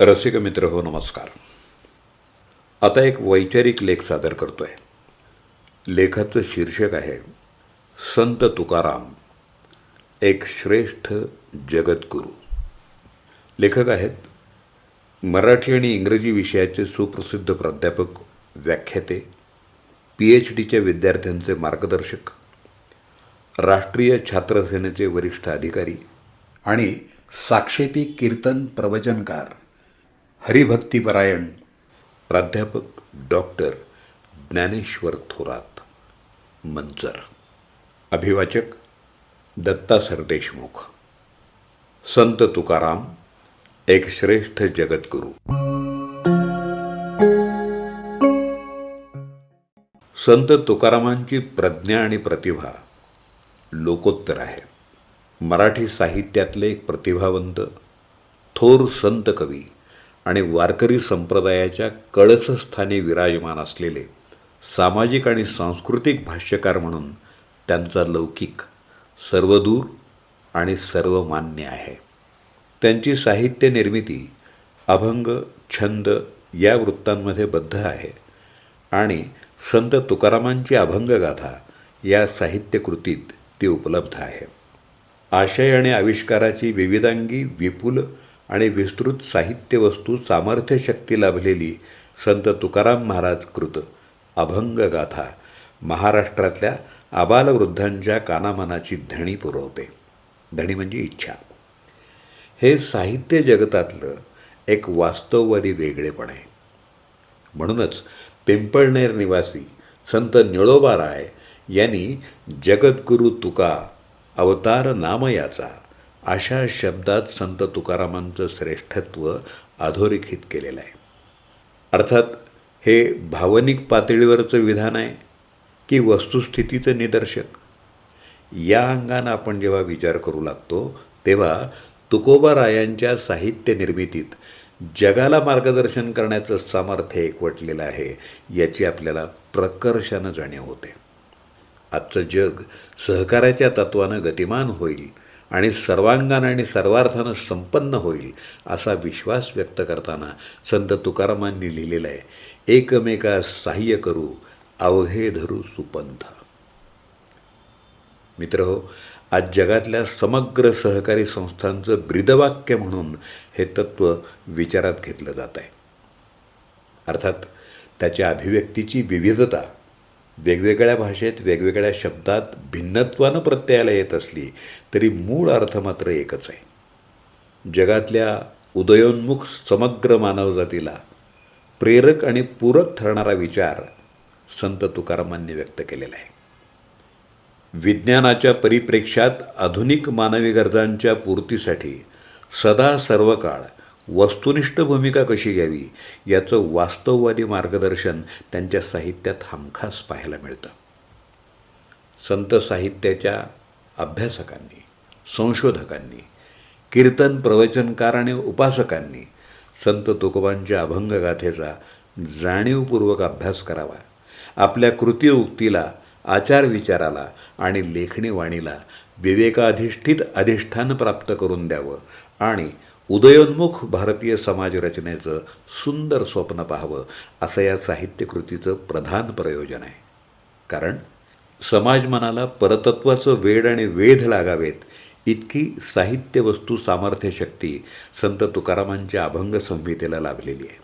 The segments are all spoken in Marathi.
रसिक मित्र हो नमस्कार. आता एक वैचारिक लेख सादर करतो आहे लेखाचं शीर्षक आहे संत तुकाराम एक श्रेष्ठ जगद्गुरू. लेखक आहेत मराठी आणि इंग्रजी विषयाचे सुप्रसिद्ध प्राध्यापक व्याख्याते पी एच डीच्या विद्यार्थ्यांचे मार्गदर्शक राष्ट्रीय छात्रसेनेचे वरिष्ठ अधिकारी आणि साक्षेपी कीर्तन प्रवचनकार. हरिभक्तीपरायण प्राध्यापक डॉक्टर ज्ञानेश्वर थोरात मंजर. अभिवाचक दत्ता सरदेशमुख. संत तुकाराम एक श्रेष्ठ जगद्गुरू. संत तुकारामांची प्रज्ञा आणि प्रतिभा लोकोत्तर आहे. मराठी साहित्यातले एक प्रतिभावंत थोर संत कवी आणि वारकरी संप्रदायाच्या कळसस्थानी विराजमान असलेले सामाजिक आणि सांस्कृतिक भाष्यकार म्हणून त्यांचा लौकिक सर्वदूर आणि सर्वमान्य आहे. त्यांची साहित्य निर्मिती अभंग छंद या वृत्तांमध्ये बद्ध आहे आणि संत तुकारामांची अभंगगाथा या साहित्यकृतीत ती उपलब्ध आहे. आशय आणि आविष्काराची विविधांगी विपुल आणि विस्तृत साहित्यवस्तू सामर्थ्यशक्ती लाभलेली संत तुकाराम महाराज कृत. अभंग गाथा. महाराष्ट्रातल्या आबालवृद्धांच्या कानामानाची धणी पुरवते. धणी म्हणजे इच्छा. हे साहित्य जगतातलं एक वास्तववादी वेगळेपण. आहे म्हणूनच पिंपळनेर निवासी संत निळोबा राय यांनी जगद्गुरू तुका अवतार नाम याचा अशा शब्दात संत तुकारामांचं श्रेष्ठत्व अधोरेखित केलेलं आहे. अर्थात हे भावनिक पातळीवरचं विधान आहे की वस्तुस्थितीचं निदर्शक? या अंगानं आपण जेव्हा विचार करू लागतो तेव्हा तुकोबा रायांच्या साहित्य निर्मितीत जगाला मार्गदर्शन करण्याचं सामर्थ्य एकवटलेलं आहे याची आपल्याला प्रकर्षानं जाणीव होते. आजचं जग सहकार्याच्या तत्वानं गतिमान होईल आणि सर्वांगानं आणि सर्वार्थानं संपन्न होईल असा विश्वास व्यक्त करताना संत तुकारामांनी लिहिलेलं आहे एकमेका सहाय्य करू अवघे धरू सुपंथ. मित्र हो आज जगातल्या समग्र सहकारी संस्थांचं ब्रीदवाक्य म्हणून हे तत्त्व विचारात घेतलं जात आहे. अर्थात त्याच्या अभिव्यक्तीची विविधता वेगवेगळ्या भाषेत वेगवेगळ्या शब्दात भिन्नत्वानं प्रत्ययाला येत असली तरी मूळ अर्थ मात्र एकच आहे. जगातल्या उदयोन्मुख समग्र मानवजातीला प्रेरक आणि पूरक ठरणारा विचार संत तुकारामांनी व्यक्त केलेला आहे. विज्ञानाच्या परिप्रेक्ष्यात आधुनिक मानवी गरजांच्या पूर्तीसाठी सदा सर्व काळ वस्तुनिष्ठ भूमिका कशी घ्यावी याचं वास्तववादी मार्गदर्शन त्यांच्या साहित्यात हमखास पाहायला मिळतं. संत साहित्याच्या अभ्यासकांनी संशोधकांनी कीर्तन प्रवचनकार आणि उपासकांनी संत तुकोबांच्या अभंगगाथेचा जाणीवपूर्वक अभ्यास करावा. आपल्या कृती उक्तीला आचारविचाराला आणि लेखणी वाणीला विवेकाधिष्ठित अधिष्ठान प्राप्त करून द्यावं आणि उदयोन्मुख भारतीय समाजरचनेचं सुंदर स्वप्न पाहावं असं या साहित्यकृतीचं प्रधान प्रयोजन आहे. कारण समाज मनाला परतत्वाचं वेड आणि वेध लागावेत इतकी साहित्यवस्तू सामर्थ्य शक्ती संत तुकारामांच्या अभंग संहितेला लाभलेली आहे.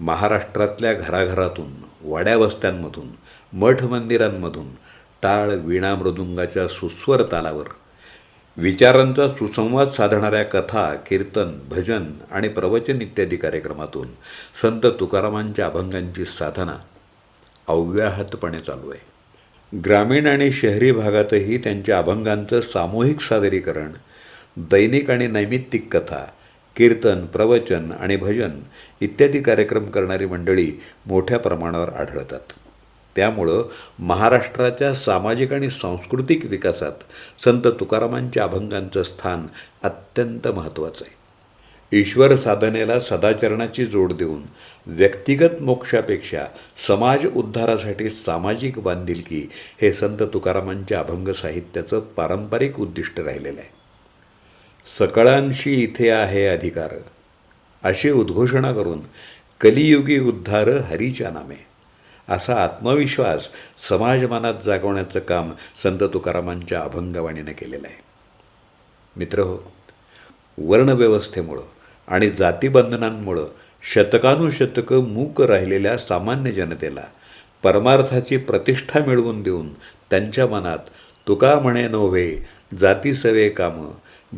महाराष्ट्रातल्या घराघरातून वाड्यावस्त्यांमधून मठ मंदिरांमधून टाळ वीणा मृदुंगाच्या सुस्वर तालावर विचारांचा सुसंवाद साधणाऱ्या कथा कीर्तन भजन आणि प्रवचन इत्यादी कार्यक्रमातून संत तुकारामांच्या अभंगांची साधना अव्याहतपणे चालू आहे. ग्रामीण आणि शहरी भागातही त्यांच्या अभंगांचं सामूहिक सादरीकरण दैनिक आणि नैमित्तिक कथा कीर्तन प्रवचन आणि भजन इत्यादी कार्यक्रम करणारी मंडळी मोठ्या प्रमाणावर आढळतात. त्यामुळं महाराष्ट्राच्या सामाजिक आणि सांस्कृतिक विकासात संत तुकारामांच्या अभंगांचं स्थान अत्यंत महत्त्वाचं आहे. ईश्वर साधनेला सदाचरणाची जोड देऊन व्यक्तिगत मोक्षापेक्षा समाज उद्धारासाठी सामाजिक बांधिलकी हे संत तुकारामांच्या अभंग साहित्याचं पारंपरिक उद्दिष्ट राहिलेलं आहे. सकळांशी इथे आहे अधिकार. अशी उद्घोषणा करून कलियुगी उद्धार हरीच्या नामे. असा आत्मविश्वास समाजमानात जागवण्याचं काम संत तुकारामांच्या अभंगवाणीनं केलेलं आहे. मित्र हो वर्णव्यवस्थेमुळं आणि जातीबंधनांमुळं शतकानुशतकं मूक राहिलेल्या सामान्य जनतेला परमार्थाची प्रतिष्ठा मिळवून देऊन त्यांच्या मनात तुका म्हणे नोव्हे जाती सवे काम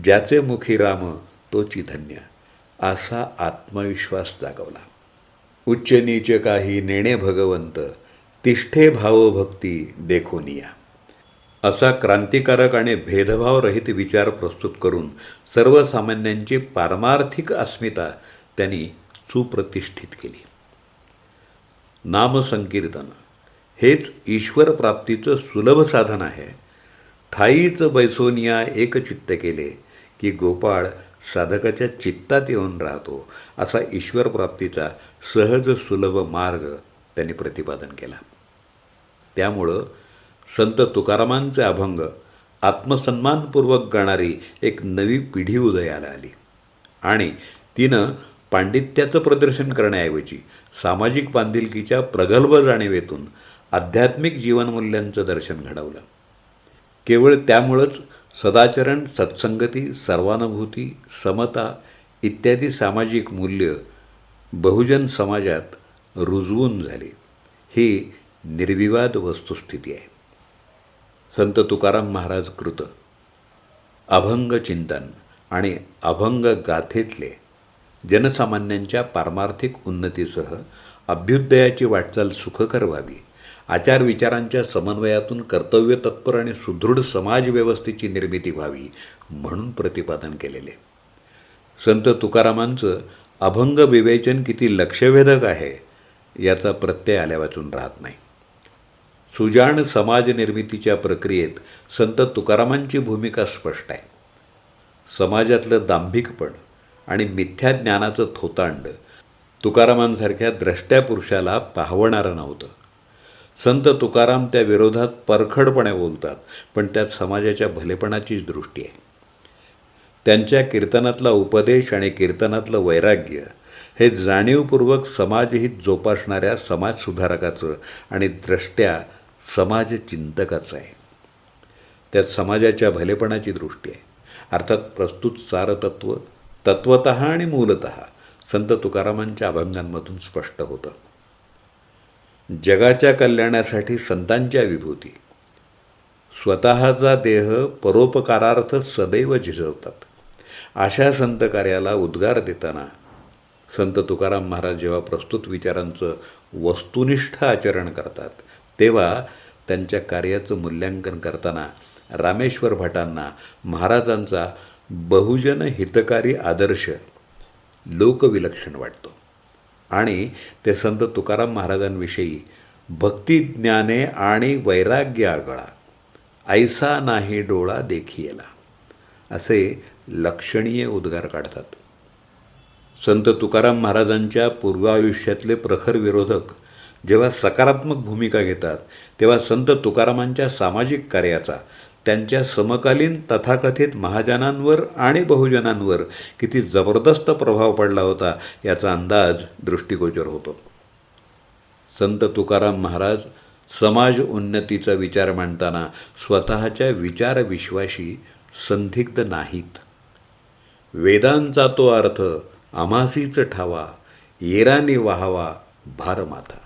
ज्याचे मुखी राम तोची धन्य असा आत्मविश्वास जागवला. उच्च नीच काही नेणे भगवंत तिष्ठे भावभक्ती देखोनिया. असा क्रांतिकारक आणि भेदभावरहित विचार प्रस्तुत करून सर्वसामान्यांची पारमार्थिक अस्मिता त्यांनी सुप्रतिष्ठित केली. नामसंकीर्तन हेच ईश्वर प्राप्तीचं सुलभ साधन आहे. ठाईच बैसोनिया एक चित्त केले की गोपाळ साधकाच्या चित्तात येऊन राहतो असा ईश्वर प्राप्तीचा सहज सुलभ मार्ग त्यांनी प्रतिपादन केला. त्यामुळं संत तुकारामांचे अभंग आत्मसन्मानपूर्वक गाणारी एक नवी पिढी उदयाला आली. आणि तिनं पांडित्याचं प्रदर्शन करण्याऐवजी सामाजिक बांधिलकीच्या प्रगल्भ जाणीवेतून आध्यात्मिक जीवनमूल्यांचं दर्शन घडवलं. केवळ त्यामुळंच सदाचरण सत्संगती सर्वानुभूती समता इत्यादी सामाजिक मूल्य बहुजन समाजात रुजवून झाली. ही निर्विवाद वस्तुस्थिती आहे. संत तुकाराम महाराज कृत. अभंग चिंतन आणि अभंग गाथेतले जनसामान्यांच्या पारमार्थिक उन्नतीसह अभ्युदयाची वाटचाल सुखकर व्हावी आचार विचारांच्या समन्वयातून कर्तव्य तत्पर आणि सुदृढ समाजव्यवस्थेची निर्मिती व्हावी म्हणून प्रतिपादन केलेले. संत तुकारामांचं अभंग विवेचन किती लक्षवेधक आहे याचा प्रत्यय आल्या वाचून राहत नाही. सुजाण समाज निर्मितीच्या प्रक्रियेत संत तुकारामांची भूमिका स्पष्ट आहे. समाजातलं दांभिकपण आणि मिथ्या ज्ञानाचं थोतांड तुकारामांसारख्या द्रष्ट्या पुरुषाला पाहवणारं नव्हतं. संत तुकाराम त्या विरोधात परखडपणे बोलतात पण त्यात समाजाच्या भलेपणाचीच दृष्टी आहे. त्यांच्या कीर्तनातला उपदेश आणि कीर्तनातलं वैराग्य हे जाणीवपूर्वक समाजहित जोपासणाऱ्या समाजसुधारकाचं आणि द्रष्ट्या समाजचिंतकाचं आहे. त्यात समाजाच्या भलेपणाची दृष्टी आहे. अर्थात प्रस्तुत सारतत्व तत्वत आणि मूलत संत तुकारामांच्या अभंगांमधून स्पष्ट होतं. जगाच्या कल्याणासाठी संतांच्या विभूती. स्वतःचा देह परोपकारार्थ सदैव झिजवतात. अशा संत कार्याला उद्गार देताना संत तुकाराम महाराज जेव्हा प्रस्तुत विचारांचं वस्तुनिष्ठ आचरण करतात तेव्हा त्यांच्या कार्याचं मूल्यांकन करताना रामेश्वर भटांना महाराजांचा बहुजन हितकारी आदर्श लोकविलक्षण वाटतो. आणि ते संत तुकाराम महाराजांविषयी भक्तिज्ञाने आणि वैराग्य आगळा ऐसा नाही डोळा देखियला असे लक्षणीय उद्गार काढतात. संत तुकाराम महाराजांच्या पूर्वायुष्यातले प्रखर विरोधक जेव्हा सकारात्मक भूमिका घेतात तेव्हा संत तुकारामांच्या सामाजिक कार्याचा त्यांच्या समकालीन तथाकथित महाजनांवर आणि बहुजनांवर किती जबरदस्त प्रभाव पडला होता याचा अंदाज दृष्टिगोचर होतो. संत तुकाराम महाराज समाज उन्नतीचा विचार मांडताना स्वतःच्या विचारविश्वाशी संदिग्ध नाहीत. वेदांचा तो अर्थ आमासीच ठावा येराने वाहावा भारमाथा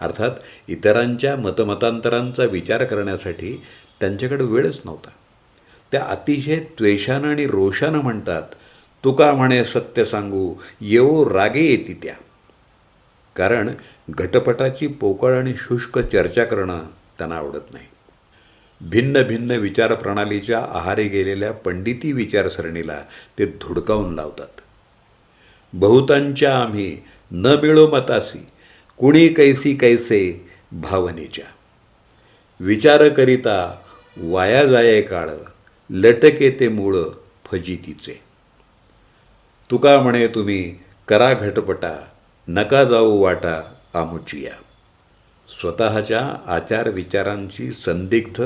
अर्थात इतरांच्या मतमतांतरांचा विचार करण्यासाठी त्यांच्याकडे वेळच नव्हता. त्या अतिशय त्वेषानं आणि रोषानं म्हणतात तुका म्हणे सत्य सांगू येवो रागे येती त्या. कारण घटपटाची पोकळ आणि शुष्क चर्चा करणं त्यांना आवडत नाही. भिन्न भिन्न विचारप्रणालीच्या आहारी गेलेल्या पंडिती विचारसरणीला ते धुडकावून लावतात. बहुतांच्या आम्ही न मिळो मतासी कुणी कैसी कैसे भावनेच्या. विचार करिता वाया जाये काळ लटके ते मूळ फजितीचे. तुका म्हणे तुम्ही करा घटपटा नका जाऊ वाटा आमुचिया. स्वतःच्या आचार विचारांची संदिग्ध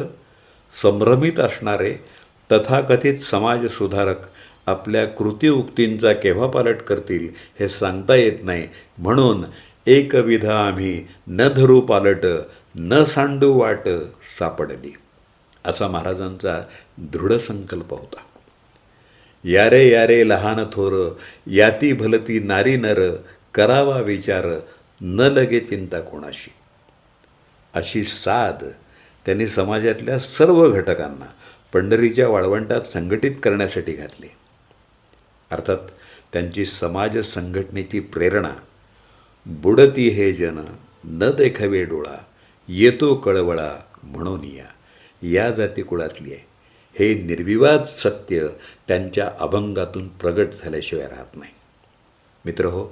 संभ्रमित असणारे तथाकथित समाजसुधारक आपल्या कृती उक्तींचा केव्हा पालट करतील हे सांगता येत नाही. म्हणून एकविधा आम्ही न धरू पालट न सांडू वाट सापडली. असा महाराजांचा दृढ संकल्प होता. यारे यारे लहान थोर याती भलती नारी नर करावा विचार न लगे चिंता कोणाशी. अशी साध त्यांनी समाजातल्या सर्व घटकांना पंढरीच्या वाळवंटात संघटित करण्यासाठी घातली. अर्थात त्यांची समाज संघटनेची प्रेरणा बुडती हे जन न देखावे डोळा येतो कळवळा म्हणून या या जातीकुळातली आहे. हे निर्विवाद सत्य त्यांच्या अभंगातून प्रगट झाल्याशिवाय राहत नाही. मित्र हो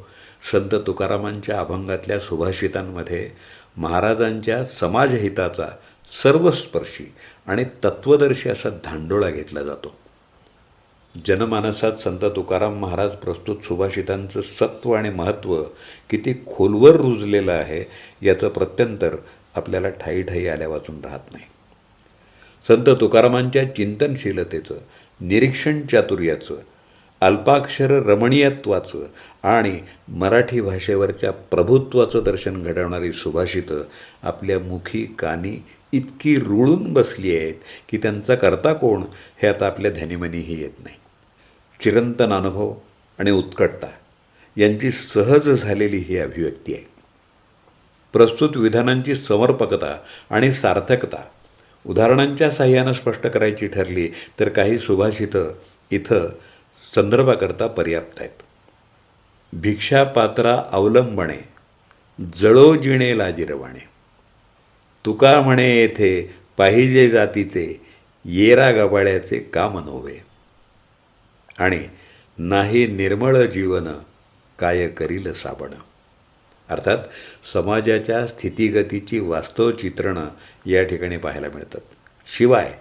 संत तुकारामांच्या अभंगातल्या सुभाषितांमध्ये महाराजांच्या समाजहिताचा सर्वस्पर्शी आणि तत्वदर्शी असा धांडोळा घेतला जातो. जनमानसात संत तुकाराम महाराज प्रस्तुत सुभाषितांचं सत्व आणि महत्त्व किती खोलवर रुजलेलं आहे याचं प्रत्यंतर आपल्याला ठाई ठाई आल्या वाचून राहत नाही. संत तुकारामांच्या चिंतनशीलतेचं निरीक्षण चातुर्याचं अल्पाक्षर रमणीयत्वाचं आणि मराठी भाषेवरच्या प्रभुत्वाचं दर्शन घडवणारी सुभाषितं आपल्या मुखी कानी इतकी रुळून बसली आहेत की त्यांचा करता कोण हे आता आपल्या ध्यानीमनीही येत नाही. चिरंतन अनुभव आणि उत्कटता यांची सहज झालेली ही अभिव्यक्ती आहे. प्रस्तुत विधानांची समर्पकता आणि सार्थकता उदाहरणांच्या साह्यानं स्पष्ट करायची ठरली तर काही सुभाषितं इथं संदर्भाकरता पर्याप्त आहेत. भिक्षापात्रा अवलंबणे जळो जिणे लाजिरवाणे तुका म्हणे येथे पाहिजे जातीचे येरा गबाळ्याचे काम नव्हे आणि नाही निर्मळ जीवन काय करील साबण. अर्थात समाजाच्या स्थितीगतीची वास्तव चित्रणं या ठिकाणी पाहायला मिळतात. शिवाय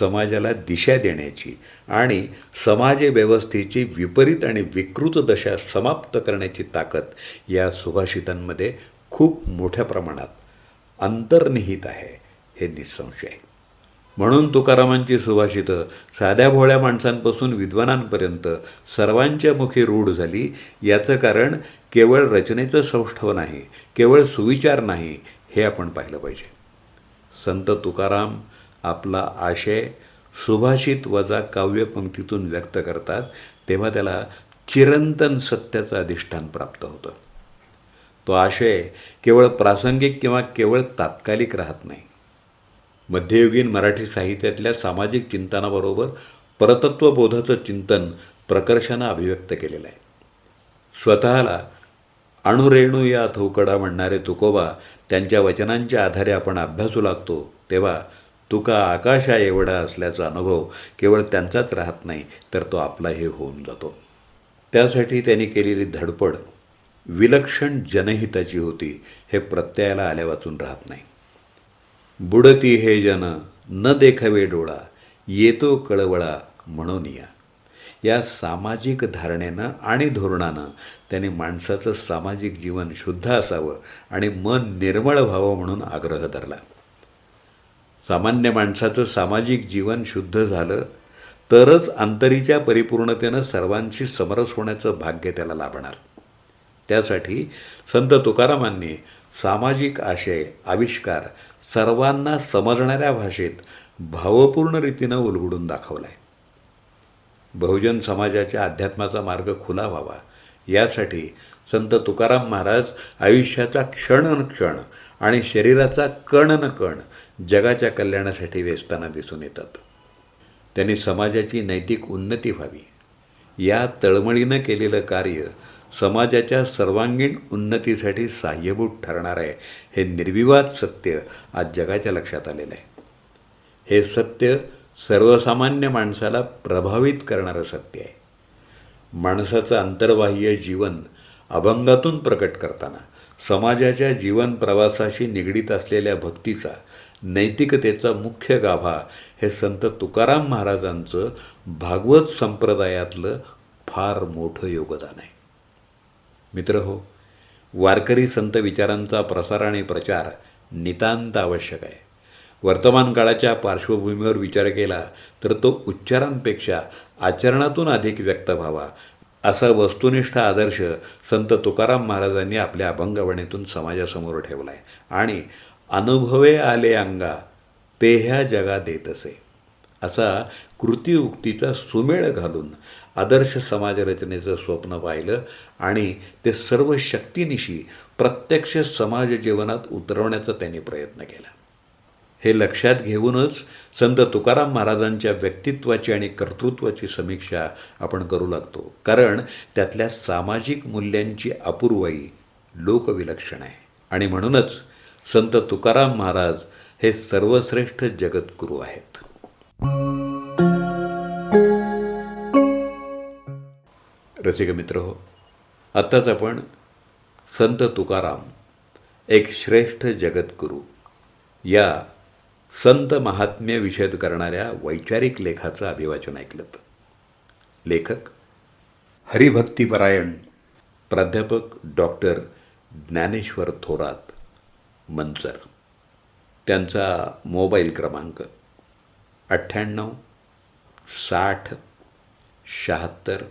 समाजाला दिशा देण्याची आणि समाज व्यवस्थेची विपरीत आणि विकृत दशा समाप्त करण्याची ताकद या सुभाषितांमध्ये खूप मोठ्या प्रमाणात अंतर्निहित आहे हे निसंशय म्हणून तुकारामांची सुभाषितं साध्या भोळ्या माणसांपासून विद्वानांपर्यंत सर्वांच्या मुखी रूढ झाली. याचं कारण केवळ रचनेचं सौष्ठव नाही केवळ सुविचार नाही हे आपण पाहिलं पाहिजे. संत तुकाराम आपला आशय सुभाषित वजा काव्यपंक्तीतून व्यक्त करतात तेव्हा त्याला चिरंतन सत्याचं अधिष्ठान प्राप्त होतं. तो आशय केवळ प्रासंगिक किंवा केवळ तात्कालिक राहत नाही. मध्ययुगीन मराठी साहित्यातल्या सामाजिक चिंतनाबरोबर परतत्वबोधाचं चिंतन प्रकर्षानं अभिव्यक्त केलेलं आहे. स्वतःला अणुरेणू या थोकडा म्हणणारे तुकोबा त्यांच्या वचनांच्या आधारे आपण अभ्यासू लागतो तेव्हा तुका आकाशा एवढा असल्याचा अनुभव केवळ त्यांचाच राहत नाही तर तो आपलाही होऊन जातो. त्यासाठी त्यांनी केलेली धडपड विलक्षण जनहिताची होती हे प्रत्ययाला आल्या वाचून राहत नाही. बुडती हे जन न देखावे डोळा येतो कळवळा म्हणून या. या सामाजिक धारणेनं आणि धोरणानं त्याने माणसाचं सामाजिक जीवन शुद्ध असावं आणि मन निर्मळ व्हावं म्हणून आग्रह धरला. सामान्य माणसाचं सामाजिक जीवन शुद्ध झालं तरच अंतरीच्या परिपूर्णतेनं सर्वांशी समरस होण्याचं भाग्य त्याला लाभणार. त्यासाठी संत तुकारामांनी सामाजिक आशय आविष्कार सर्वांना समजणाऱ्या भाषेत भावपूर्ण रीतीनं उलगडून दाखवला आहे बहुजन समाजाच्या अध्यात्माचा मार्ग खुला व्हावा यासाठी संत तुकाराम महाराज आयुष्याचा क्षण न क्षण आणि शरीराचा कण न कण जगाच्या कल्याणासाठी वेचताना दिसून येतात. त्यांनी समाजाची नैतिक उन्नती व्हावी. या तळमळीनं केलेलं कार्य समाजाच्या सर्वांगीण उन्नतीसाठी साह्यभूत ठरणार आहे. हे निर्विवाद सत्य आज जगाच्या लक्षात आलेलं आहे. हे सत्य सर्वसामान्य माणसाला प्रभावित करणारं सत्य आहे. माणसाचं अंतर्बाह्य जीवन अभंगातून प्रकट करताना समाजाच्या जीवन प्रवासाशी निगडीत असलेल्या भक्तीचा नैतिकतेचा मुख्य गाभा हे संत तुकाराम महाराजांचं भागवत संप्रदायातलं फार मोठं योगदान आहे. मित्र हो वारकरी संत विचारांचा प्रसार आणि प्रचार नितांत आवश्यक आहे. वर्तमान काळाच्या पार्श्वभूमीवर विचार केला तर तो उच्चारांपेक्षा आचरणातून अधिक व्यक्त व्हावा असा वस्तुनिष्ठ आदर्श संत तुकाराम महाराजांनी आपल्या अभंगवणीतून समाजासमोर ठेवला आहे आणि अनुभवे आले अंगा ते ह्या जगा देत असे. असा कृती उक्तीचा सुमेळ घालून आदर्श समाजरचनेचं स्वप्न पाहिलं आणि ते सर्व शक्तीनिशी प्रत्यक्ष समाज जीवनात उतरवण्याचा त्यांनी प्रयत्न केला. हे लक्षात घेऊनच संत तुकाराम महाराजांच्या व्यक्तित्वाची आणि कर्तृत्वाची समीक्षा आपण करू लागतो. कारण त्यातल्या सामाजिक मूल्यांची अपूर्वाई लोकविलक्षण आहे. आणि म्हणूनच संत तुकाराम महाराज हे सर्वश्रेष्ठ जगद्गुरू आहेत. रसिक मित्र हो. आत्ताच आपण संत तुकाराम एक श्रेष्ठ जगद्गुरू या संत महात्म्य विषद करणाऱ्या वैचारिक लेखाचं अभिवाचन ऐकलं लेखक हरिभक्तीपरायण प्राध्यापक डॉक्टर ज्ञानेश्वर थोरात मंचर त्यांचा मोबाईल क्रमांक अठ्ठ्याण्णव साठ शहात्तर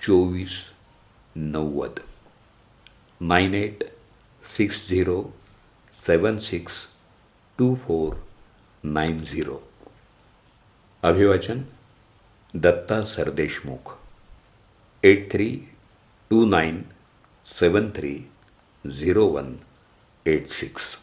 चोवीस नव्वद nine eight six zero seven six two four nine zero अभिवाचन Datta Sardeshmukh eight three two nine seven three zero one eight six